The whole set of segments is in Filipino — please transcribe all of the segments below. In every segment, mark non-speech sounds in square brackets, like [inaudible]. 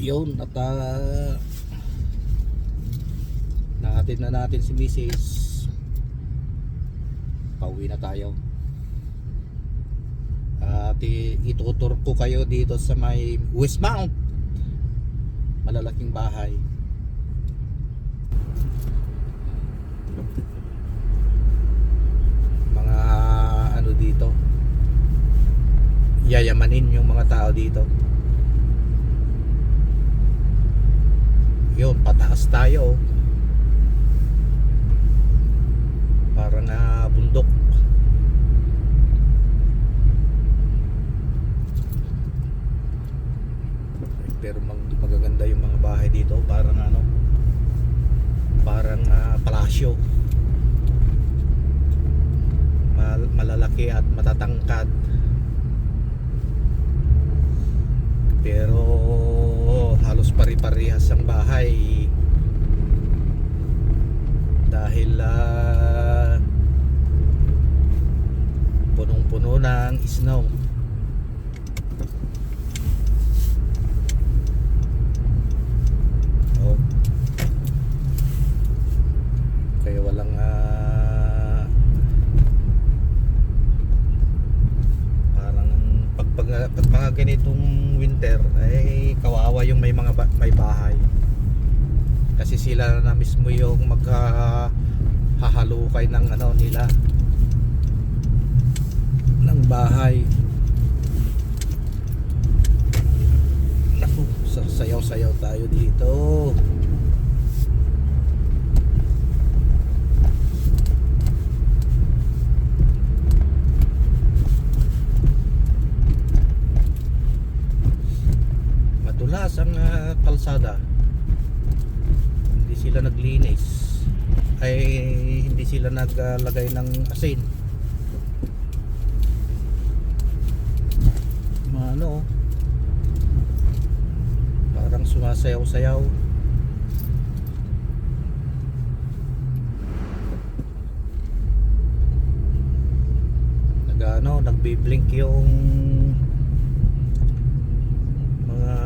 yun at uh, natin na natin si Mrs. Pauwi na tayo. At itutur ko kayo dito sa may Westmount. Malalaking bahay. Mga ano dito. Yayamanin yung mga tao dito. Yun, pataas tayo. Parang ah, bundok. Pero mag magaganda yung mga bahay dito, parang ano, parang ah, palasyo. Mal- malalaki at matatangkad. Pero pari-parehas ang bahay dahil ah, punong-puno ng snow. Oh. Kaya walang ah, parang pag, pag, pag mga ganitong winter ay kawawa yung may mga ba- may bahay. Kasi sila na mismo yung maghahalukay ng ano nila ng bahay. Naku sayaw-sayaw tayo dito madulas ang ah, kalsada hindi sila naglinis ay hindi sila naglagay ng asin. Ano parang sumasayaw-sayaw. Nag ano nagbi-blink yung mga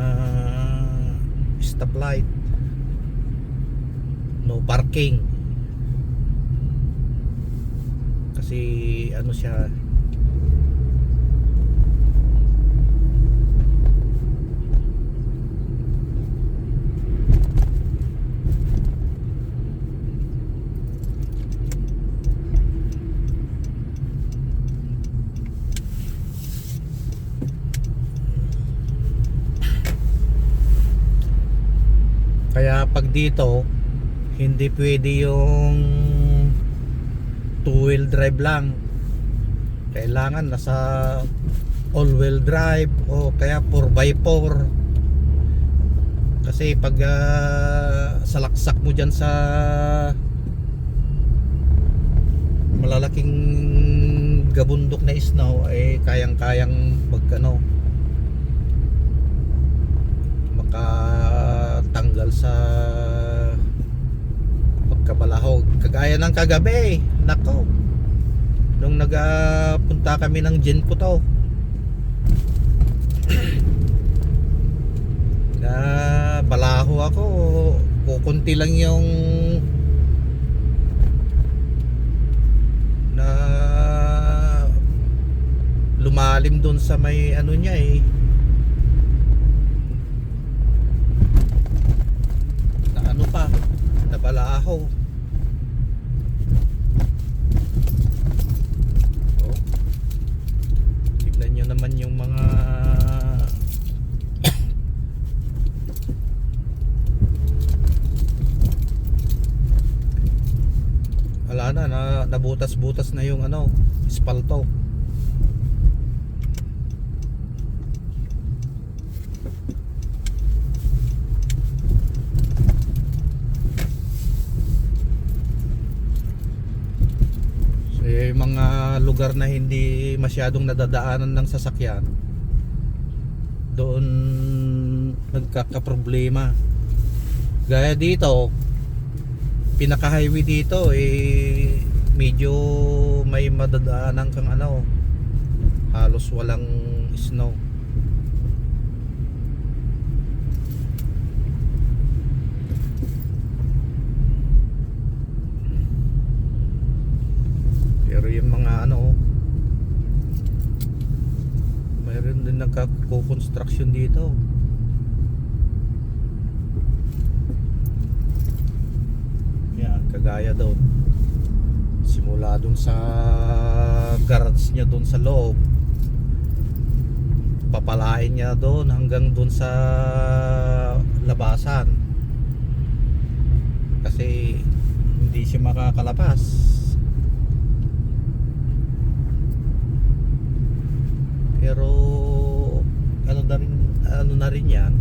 stoplight. No parking kasi ano siya Kaya pag dito, hindi pwede yung two wheel drive lang. Kailangan nasa all wheel drive o kaya 4x4. Kasi pag ah, salaksak mo dyan sa malalaking gabundok na snow ay kayang-kayang mag ano kagaya ng kagabi. Nako. Nung nagapunta kami ng Genpo to [clears throat] na balaho ako. Kukunti lang yung na lumalim doon sa may ano niya eh. Na ano pa? Nabalaho yung mga [coughs] wala na, na nabutas-butas na yung ano espalto So, yung mga lugar na hindi masyadong nadadaanan ng sasakyan doon nagkakaproblema. Gaya dito pinaka highway dito eh medyo may madadaanan kang ano halos walang snow nagko-construction dito. Yan, kagaya doon. Simula doon sa garage niya doon sa loob. Papalain niya doon hanggang doon sa labasan. Kasi hindi siya makakalabas. Pero ano na rin ano na rin 'yan.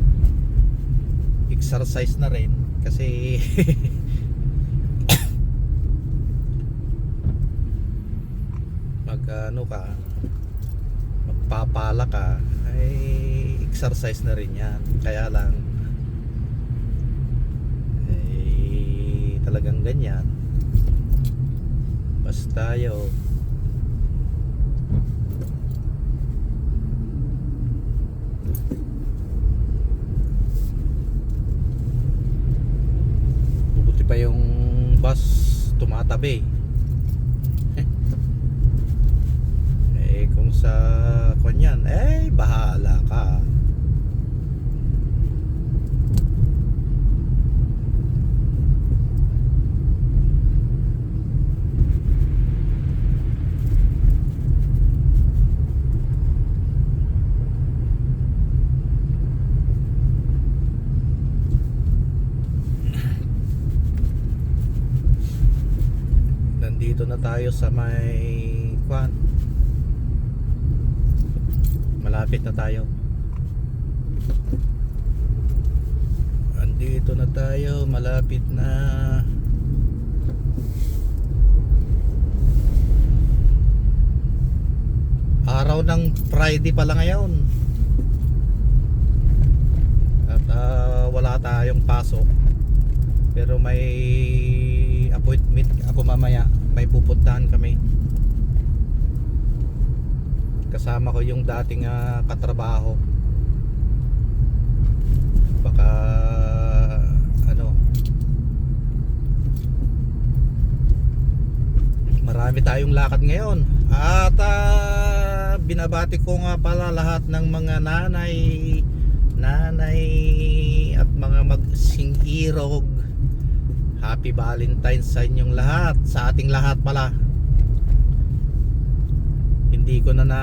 Exercise na rin kasi [coughs] mag ano ka magpapala ka ay exercise na rin 'yan. Kaya lang eh talagang ganyan. Basta tayo Buti pa yung bus tumatabi. [laughs] eh kung sa kanyan, eh bahala ka. Nandito na tayo sa may kwan. Malapit na tayo. Andito na tayo, malapit na. Araw ng Friday pala ngayon. At ah, wala tayong pasok. Pero may appointment ako mamaya. May pupuntahan kami. Kasama ko yung dating ah, katrabaho. Baka ano Marami tayong lakad ngayon. At ah, binabati ko nga pala lahat ng mga nanay, nanay at mga magsingirog. Happy Valentine's sa inyong lahat, sa ating lahat pala. Hindi ko na na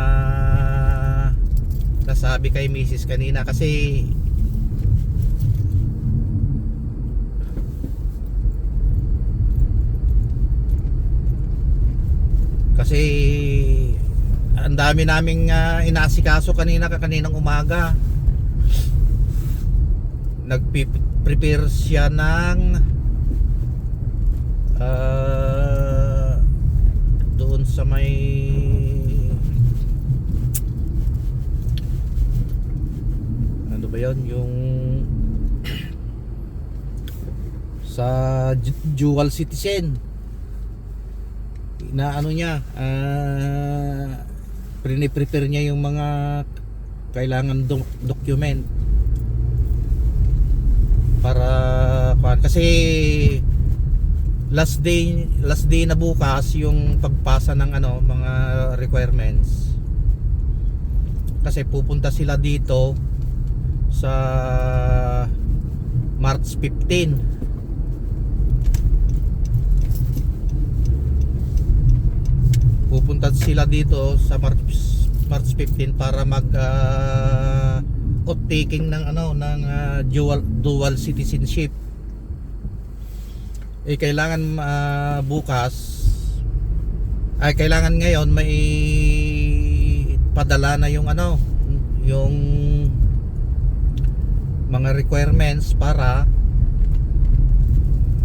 nasabi kay Mrs. kanina kasi kasi ang dami naming ah, inasikaso kanina kaninang umaga nagpi-prepare siya ng ah, doon sa may ano ba yun? Yung [clears throat] sa du- dual citizen. Na ano niya ah prepare niya yung mga kailangan do- document. Para kasi last day last day na bukas yung pagpasa ng ano mga requirements kasi pupunta sila dito sa March 15 pupunta sila dito sa March March 15 para mag uh, oath taking ng ano ng ah, dual dual citizenship. Eh kailangan ah, bukas ay kailangan ngayon may padala na yung ano yung mga requirements para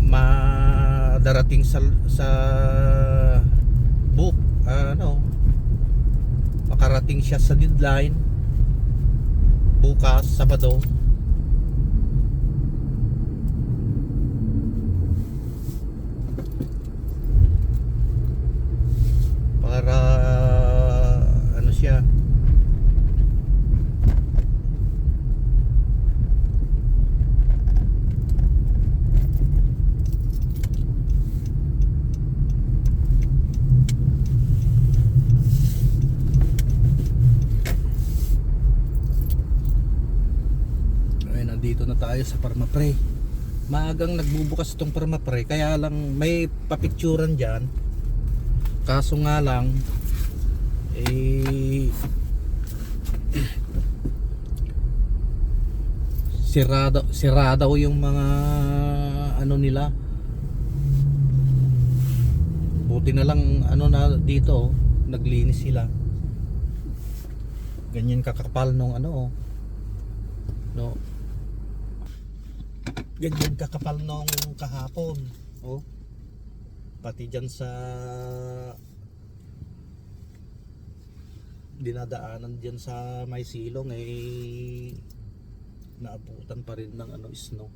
madarating sa sa book ano makarating siya sa deadline bukas Sabado para ano siya nandito na tayo sa Parmapre. Maagang nagbubukas itong Parmapre, kaya lang may papicturan dyan. Kaso nga lang, eh, [clears throat] sirada, sirada yung mga ano nila. Buti na lang ano na dito, oh, naglinis sila. Ganyan kakapal nung ano, oh. no. Ganyan kakapal nung kahapon, oh. Pati dyan sa dinadaanan dyan sa may silong eh naabutan pa rin ng ano snow